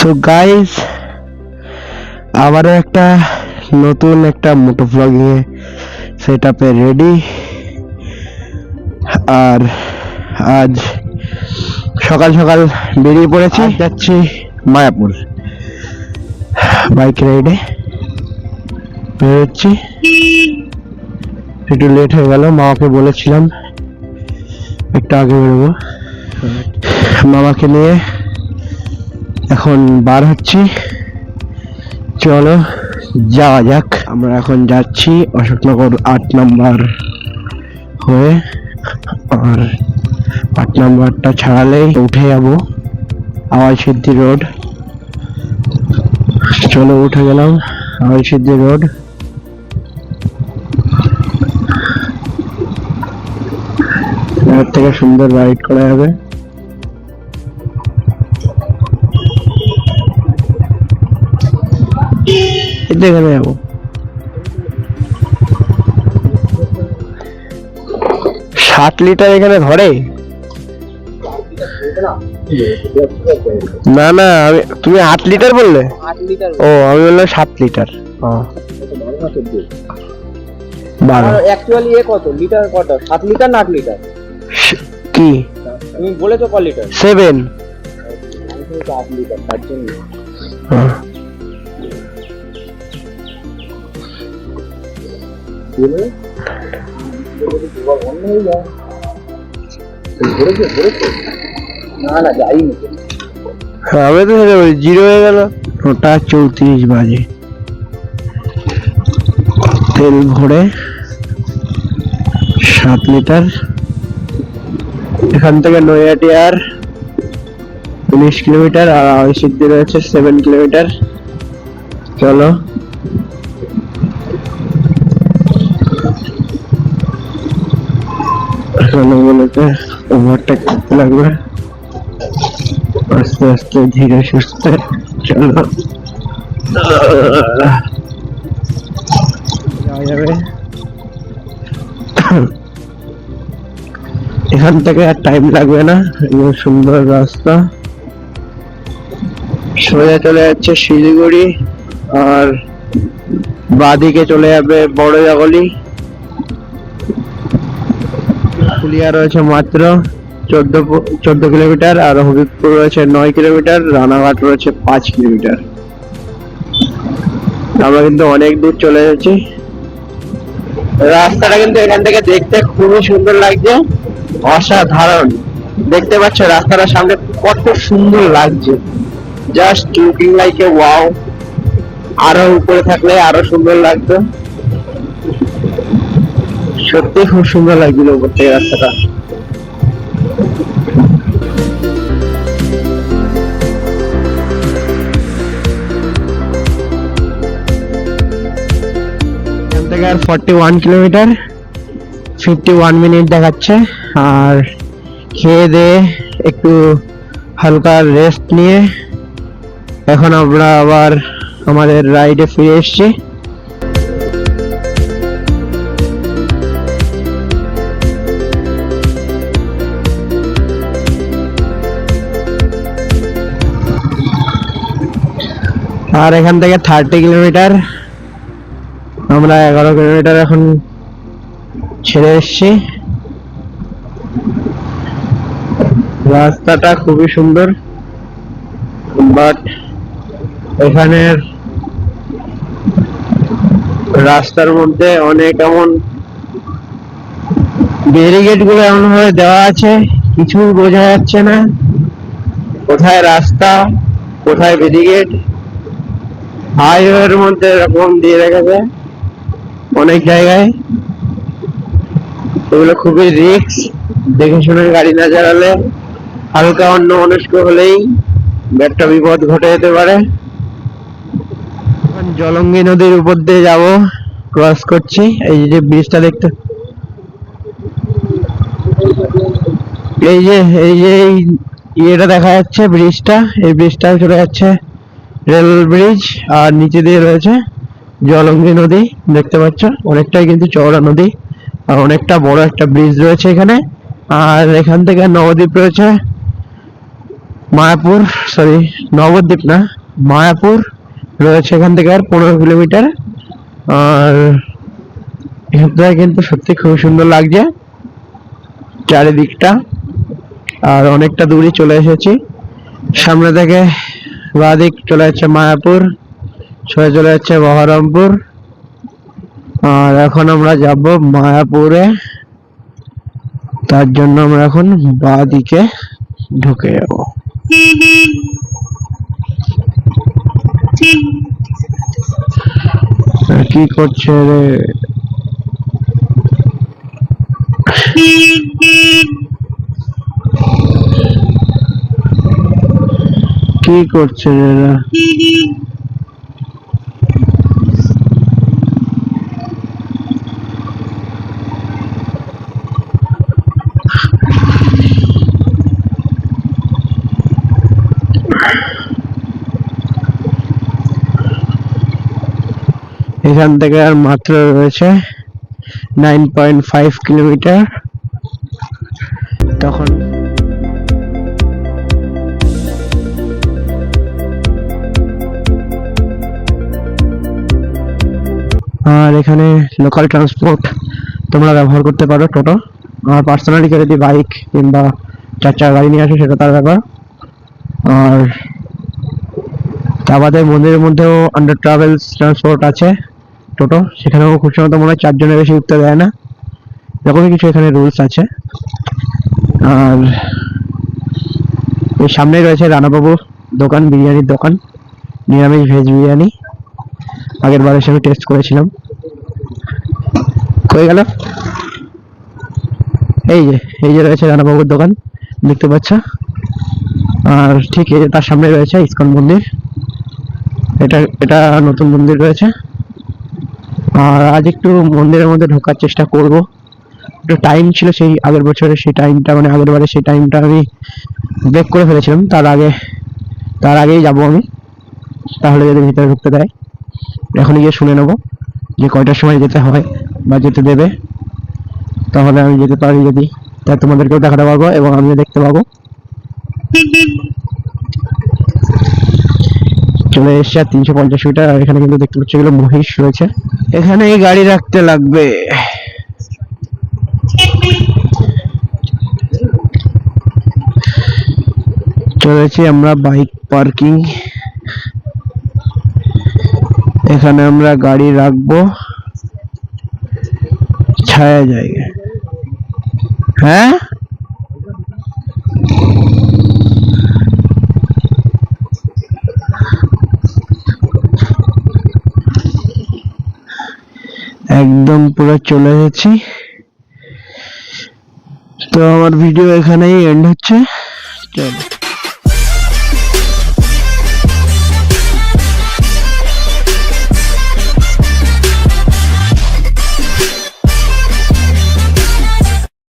So guys আবারও একটা নতুন একটা মোটো ব্লগিং সেট আপে রেডি আর আজ সকাল সকাল বেরিয়ে পড়েছি। যাচ্ছি মায়াপুর। বাইক রাইডে বেরোচ্ছি। একটু লেট হয়ে গেল মামাকে বলেছিলাম একটু আগে বেরোবো। মামাকে নিয়ে এখন বার হচ্ছি। চলো, যাওয়া যাক। আমরা এখন যাচ্ছি অশোকনগর আট নম্বর হয়ে। আর আট নম্বরটা ছাড়ালেই উঠে যাব আওয়াজ সিদ্ধি রোড। চলো, উঠে গেলাম আওয়াজ সিদ্ধি রোড থেকে সুন্দর রাইড করা যাবে। দেখে যাব। সাত লিটার এখানে ধরে? না না আমি তুমি আট লিটার বললে? ও আমি বললাম সাত লিটার। বারো। অ্যাকচুয়ালি এ কত? লিটার কত? সাত লিটার না আট লিটার? কি? তুমি বলেছ ক লিটার? সেভেন যাইনি। আমি তো জিরো হয়ে গেল, ওটা চৌত্রিশ বাজে। তেল ভরে সাত লিটার, এখান থেকে নৈহাটি আর উনিশ কিলোমিটার, আর সিদ্ধি রয়েছে সেভেন কিলোমিটার। চলো। এখানে ওভারটেক করতে লাগবে। আস্তে আস্তে ধীরে সুস্থে চলো। এখান থেকে আর টাইম লাগবে না এবং সুন্দর রাস্তা। সোজা চলে যাচ্ছে শিলিগুড়ি, আর বাদিকে চলে যাবে বড় জাগলি ফুলিয়া রয়েছে মাত্র চোদ্দ চোদ্দ কিলোমিটার আর হবিবপুর রয়েছে নয় কিলোমিটার, রানাঘাট রয়েছে পাঁচ কিলোমিটার। আমরা কিন্তু অনেক দূর চলে এসেছি। রাস্তাটা কিন্তু এখান থেকে দেখতে খুবই সুন্দর লাগছে। অসাধারণ। দেখতে পাচ্ছ রাস্তাটার সামনে কত সুন্দর লাগছে। Just looking like a wow আরও উপরে থাকলে আরও সুন্দর লাগতো। সত্যি খুব সুন্দর লাগছিল উপর থেকে রাস্তাটা। আর forty one kilometre fifty one minute দেখাচ্ছে। আর খেয়ে দিয়ে একটু হালকা রেস্ট নিয়ে এখন আমরা আবার আমাদের রাইডে ফিরে এসেছি। আর এখান থেকে থার্টি কিলোমিটার। আমরা এগারো কিলোমিটার এখন ছেড়ে এসছি। রাস্তাটা খুবই সুন্দর বাট এখানের রাস্তার মধ্যে অনেক এমন ব্যারিকেডগুলো এমন ভাবে দেওয়া আছে কিছু বোঝা যাচ্ছে না। কোথায় রাস্তা, কোথায় ব্যারিকেড হাইওয়ের মধ্যে এরকম দিয়ে রেখেছে অনেক জায়গায়। এগুলো খুবই রিস্ক। দেখে শুনে গাড়ি না চালালে হালকা অন্য মনস্ক হলেই একটা বিপদ ঘটে যেতে পারে। জলঙ্গি নদীর উপর দিয়ে যাব ক্রস করছি। এই যে ব্রিজটা দেখতে এই যে এই যে ইয়েটা দেখা যাচ্ছে ব্রিজটা। এই ব্রিজটা চলে যাচ্ছে রেল ব্রিজ আর নিচে দিয়ে রয়েছে জলঙ্গি নদী, দেখতে পাচ্ছ? অনেকটাই কিন্তু চওড়া নদী, আর অনেকটা বড় একটা ব্রিজ রয়েছে এখানে। আর এখান থেকে নবদ্বীপ রয়েছে, মায়াপুর সরি নবদ্বীপ না, মায়াপুর রয়েছে এখান থেকে আর পনেরো কিলোমিটার। আর এখানটা কিন্তু সত্যি খুব সুন্দর লাগছে, চারিদিকটা। আর অনেকটা দূরে চলে এসেছি। সামনে থেকে বাদিক চলে যাচ্ছে মায়াপুর ছয়ে চলে যাচ্ছে বহরমপুর। আর এখন আমরা যাব মায়াপুরে। তার জন্য আমরা এখন বাদিকে ঢুকে যাব। কি করছে রে? কি করছে এরা? এখান থেকে আর মাত্র রয়েছে নাইন পয়েন্ট ফাইভ কিলোমিটার তখন আর এখানে লোকাল ট্রান্সপোর্ট তোমরা ব্যবহার করতে পারো টোটো। আর পার্সোনালি কেউ যদি বাইক কিংবা চার চাকা গাড়ি নিয়ে আসে, সেটা তার ব্যাপার। আর বাদে মন্দিরের মধ্যেও আন্ডার ট্রাভেলস ট্রান্সপোর্ট আছে টোটো। সেখানেও খুব সময় তো মনে হয় চারজনের বেশি উঠতে দেয় না। এরকমই কিছু এখানে রুলস আছে। আর এর সামনেই রয়েছে রানাবাবু দোকান, বিরিয়ানির দোকান। নিরামিষ ভেজ বিরিয়ানি। আগের বার আমি টেস্ট করেছিলাম। হয়ে গেল। এই যে এই যে রয়েছে রানাবাবুর দোকান, দেখতে পাচ্ছ? আর ঠিক তার সামনে রয়েছে ইস্কন মন্দির। এটা এটা নতুন মন্দির রয়েছে। আর আজ একটু মন্দিরের মধ্যে ঢোকার চেষ্টা করব। একটু টাইম ছিল সেই আগের বছরের সেই টাইমটা মানে আগের বারে সেই টাইমটা আমি ব্রেক করে ফেলেছিলাম। তার আগে, তার আগেই যাব আমি। তাহলে যদি ভিতরে ঢুকতে দেয়। এখন গিয়ে শুনে নেব যে কয়টার সময় যেতে হয় বা যেতে দেবে। তাহলে আমি যেতে পারি যদি। তা তোমাদেরকেও দেখাতে পারব এবং আমিও দেখতে পাবো চলে এসছে আর তিনশো পঞ্চাশ মিটার, আর এখানে কিন্তু দেখতে পাচ্ছি এগুলো মহিষ রয়েছে। এখানে এই গাড়ি রাখতে লাগবে। চলেছি আমরা বাইক পার্কিং। এখানে আমরা গাড়ি রাখব। ছায়া জায়গায়। হ্যাঁ? একদম পুরো চলে এসেছি তো আমার ভিডিও এখানেই এন্ড হচ্ছে। চলো।